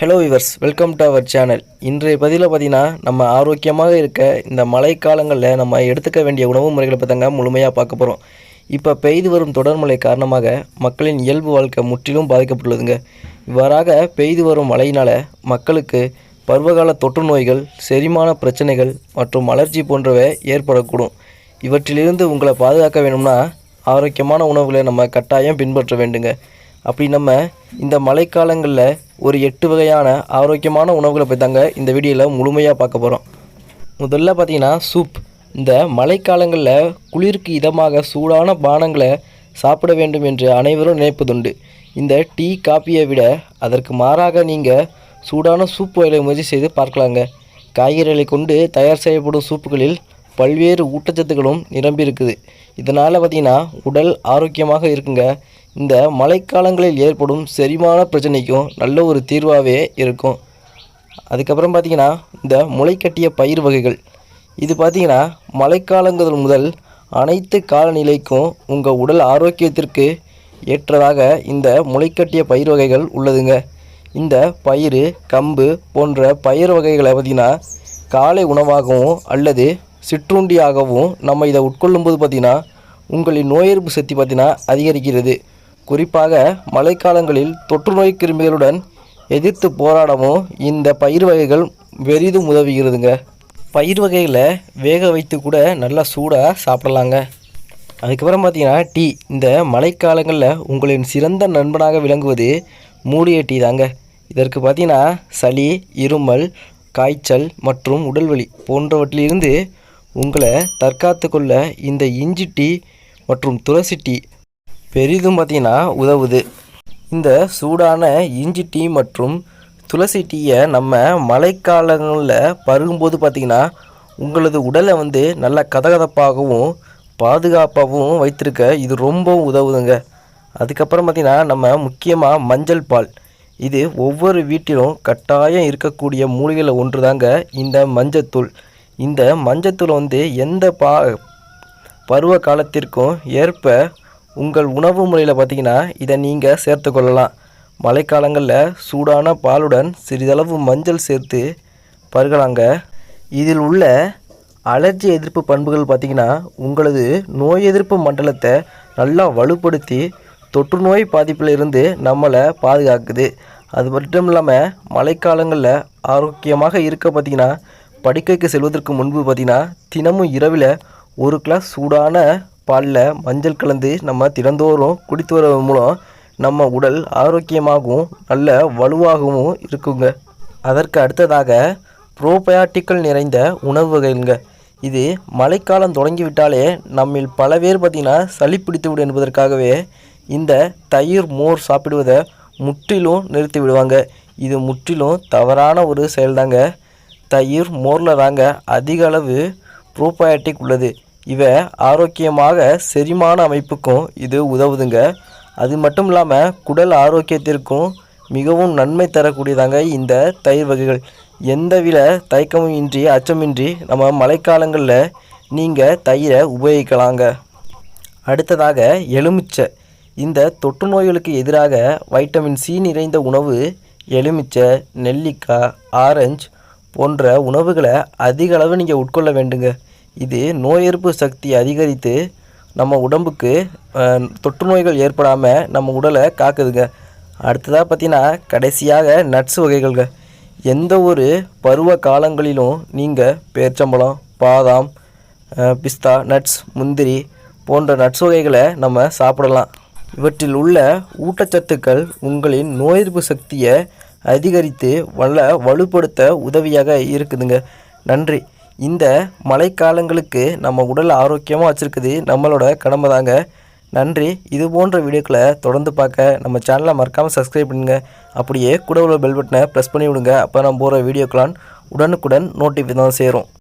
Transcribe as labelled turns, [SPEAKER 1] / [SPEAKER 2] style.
[SPEAKER 1] Hello viewers welcome to our channel இன்றைய பதிவில் பார்த்தீங்கன்னா நம்ம ஆரோக்கியமாக இருக்க இந்த மழைக்காலங்களில் நம்ம எடுத்துக்க வேண்டிய உணவு முறைகளை பற்றிங்க முழுமையாக பார்க்க போகிறோம் இப்போ பெய்து வரும் தொடர்மழை காரணமாக மக்களின் இயல்பு வாழ்க்கை முற்றிலும் பாதிக்கப்பட்டுள்ளதுங்க. இவ்வாறாக பெய்து வரும் மழையினால் மக்களுக்கு பருவகால தொற்று நோய்கள் செரிமான பிரச்சனைகள் மற்றும் அலர்ஜி போன்றவை ஏற்படக்கூடும். இவற்றிலிருந்து உங்களை பாதுகாக்க வேணும்னா ஆரோக்கியமான உணவுகளை நம்ம கட்டாயம் பின்பற்ற வேண்டுங்க. அப்படி நம்ம இந்த மழைக்காலங்களில் ஒரு எட்டு வகையான ஆரோக்கியமான உணவுகளை பற்றி தாங்க இந்த வீடியோவில் முழுமையாக பார்க்க போகிறோம் முதல்ல பார்த்தீங்கன்னா சூப் இந்த மழைக்காலங்களில் குளிருக்கு இதமாக சூடான பானங்களை சாப்பிட வேண்டும் என்று அனைவரும் நினைப்பதுண்டு. இந்த டீ காப்பியை விட அதற்கு மாறாக நீங்கள் சூடான சூப் வகைகளை முயற்சி செய்து பார்க்கலாங்க. காய்கறிகளை கொண்டு தயார் செய்யப்படும் சூப்புகளில் பல்வேறு ஊட்டச்சத்துக்களும் நிரம்பி இருக்குது இதனால் பார்த்திங்கன்னா உடல் ஆரோக்கியமாக இருக்குங்க. இந்த மழைக்காலங்களில் ஏற்படும் செரிமான பிரச்சனைக்கும் நல்ல ஒரு தீர்வாகவே இருக்கும். அதுக்கப்புறம் பார்த்திங்கன்னா இந்த முளைக்கட்டிய பயிர் வகைகள். இது பார்த்திங்கன்னா மழைக்காலங்கள் முதல் அனைத்து காலநிலைக்கும் உங்கள் உடல் ஆரோக்கியத்திற்கு ஏற்றதாக இந்த முளைக்கட்டிய பயிர் வகைகள் உள்ளதுங்க. இந்த பயிர் கம்பு போன்ற பயிர் வகைகளை பார்த்திங்கன்னா காலை உணவாகவும் அல்லது சிற்றுண்டியாகவும் நம்ம இதை உட்கொள்ளும்போது பார்த்திங்கன்னா உங்களின் நோய் எதிர்ப்பு சக்தி பார்த்திங்கன்னா அதிகரிக்கிறது. குறிப்பாக மழைக்காலங்களில் தொற்று நோய் கிருமிகளுடன் எதிர்த்து போராடவும் இந்த பயிர் வகைகள் பெரிதும் உதவுகிறதுங்க. பயிர் வகைகளை வேக வைத்து கூட நல்லா சூடாக சாப்பிடலாங்க. அதுக்கப்புறம் பார்த்தீங்கன்னா டீ. இந்த மழைக்காலங்களில் உங்களின் சிறந்த நண்பனாக விளங்குவது மூலிகை டீ தாங்க. இதற்கு பார்த்தீங்கன்னா சளி இருமல் காய்ச்சல் மற்றும் உடல்வலி போன்றவற்றிலிருந்து உங்களை தற்காத்து கொள்ள இந்த இஞ்சி டீ மற்றும் துளசி டீ பெரிதும் பார்த்தீங்கன்னா உதவுது. இந்த சூடான இஞ்சி டீ மற்றும் துளசி டீயை நம்ம மழைக்காலங்களில் பருகும்போது பார்த்திங்கன்னா உங்களது உடலை வந்து நல்ல கதகதப்பாகவும் பாதுகாப்பாகவும் வைத்திருக்க இது ரொம்ப உதவுதுங்க. அதுக்கப்புறம் பார்த்திங்கன்னா நம்ம முக்கியமாக மஞ்சள் பால். இது ஒவ்வொரு வீட்டிலும் கட்டாயம் இருக்கக்கூடிய மூலிகையில் ஒன்று தாங்க இந்த மஞ்சத்தூள். இந்த மஞ்சத்தூள் வந்து எந்த பா பருவ காலத்திற்கும் ஏற்ப உங்கள் உணவு முறையில் பார்த்தீங்கன்னா இதை நீங்கள் சேர்த்து கொள்ளலாம். மழைக்காலங்களில் சூடான பாலுடன் சிறிதளவு மஞ்சள் சேர்த்து பருகலாங்க. இதில் உள்ள அலர்ஜி எதிர்ப்பு பண்புகள் பார்த்திங்கன்னா உங்களது நோய் எதிர்ப்பு மண்டலத்தை நல்லா வலுப்படுத்தி தொற்று நோய் பாதிப்பில் இருந்து நம்மளை பாதுகாக்குது. அது மட்டும் இல்லாமல் மழைக்காலங்களில் ஆரோக்கியமாக இருக்க பார்த்திங்கன்னா படுக்கைக்கு செல்வதற்கு முன்பு பார்த்திங்கன்னா தினமும் இரவில் ஒரு கிளாஸ் சூடான பாலில் மஞ்சள் கலந்து நம்ம தினந்தோறும் குடித்து வருவதன் மூலம் நம்ம உடல் ஆரோக்கியமாகவும் நல்ல வலுவாகவும் இருக்குங்க. அதற்கு அடுத்ததாக ப்ரோபயாட்டிக்கள் நிறைந்த உணவு வகைங்க இது மழைக்காலம் தொடங்கிவிட்டாலே நம்மில் பல பேர் பார்த்திங்கன்னா சளி பிடித்துவிடும் என்பதற்காகவே இந்த தயிர் மோர் சாப்பிடுவதை முற்றிலும் நிறுத்தி விடுவாங்க இது முற்றிலும் தவறான ஒரு செயல்தாங்க. தயிர் மோரில் தாங்க அதிக அளவு ப்ரோபயாட்டிக் உள்ளது. இவை ஆரோக்கியமாக செரிமான அமைப்புக்கும் இது உதவுதுங்க. அது மட்டும் இல்லாமல் குடல் ஆரோக்கியத்திற்கும் மிகவும் நன்மை தரக்கூடியதாங்க இந்த தயிர் வகைகள். எந்தவித தயக்கமும் இன்றி அச்சமின்றி நம்ம மழைக்காலங்களில் நீங்கள் தயிரை உபயோகிக்கலாங்க. அடுத்ததாக எலுமிச்சை. இந்த தொற்று நோய்களுக்கு எதிராக வைட்டமின் சி நிறைந்த உணவு எலுமிச்சை நெல்லிக்காய் ஆரஞ்சு போன்ற உணவுகளை அதிக அளவு நீங்கள் உட்கொள்ள வேண்டுங்க. இது நோய் எதிர்ப்பு சக்தி அதிகரித்து நம்ம உடம்புக்கு தொற்று நோய்கள் ஏற்படாமல் நம்ம உடலை காக்குதுங்க. அடுத்ததாக பார்த்தீங்கன்னா கடைசியாக நட்ஸ் வகைகள்ங்க. எந்த ஒரு பருவ காலங்களிலும் நீங்கள் பேர்ச்சம்பழம் பாதாம் பிஸ்தா நட்ஸ் முந்திரி போன்ற நட்ஸ் வகைகளை நம்ம சாப்பிடலாம். இவற்றில் உள்ள ஊட்டச்சத்துக்கள் உங்களின் நோய் எதிர்ப்பு சக்தியை அதிகரித்து வல்ல வலுப்படுத்த உதவியாக இருக்குதுங்க. நன்றி. இந்த மழைக்காலங்களுக்கு நம்ம உடல் ஆரோக்கியமாக வச்சுருக்குது நம்மளோட கடமை தாங்க. நன்றி. இது போன்ற வீடியோக்களை தொடர்ந்து பார்க்க நம்ம சேனலை மறக்காமல் சப்ஸ்கிரைப் பண்ணுங்கள் அப்படியே கூட உள்ள பெல் பட்டனை ப்ரெஸ் பண்ணி விடுங்க. அப்போ நம்ம போகிற வீடியோக்கெலாம் உடனுக்குடன் நோட்டிஃபிகேஷன் சேரும்.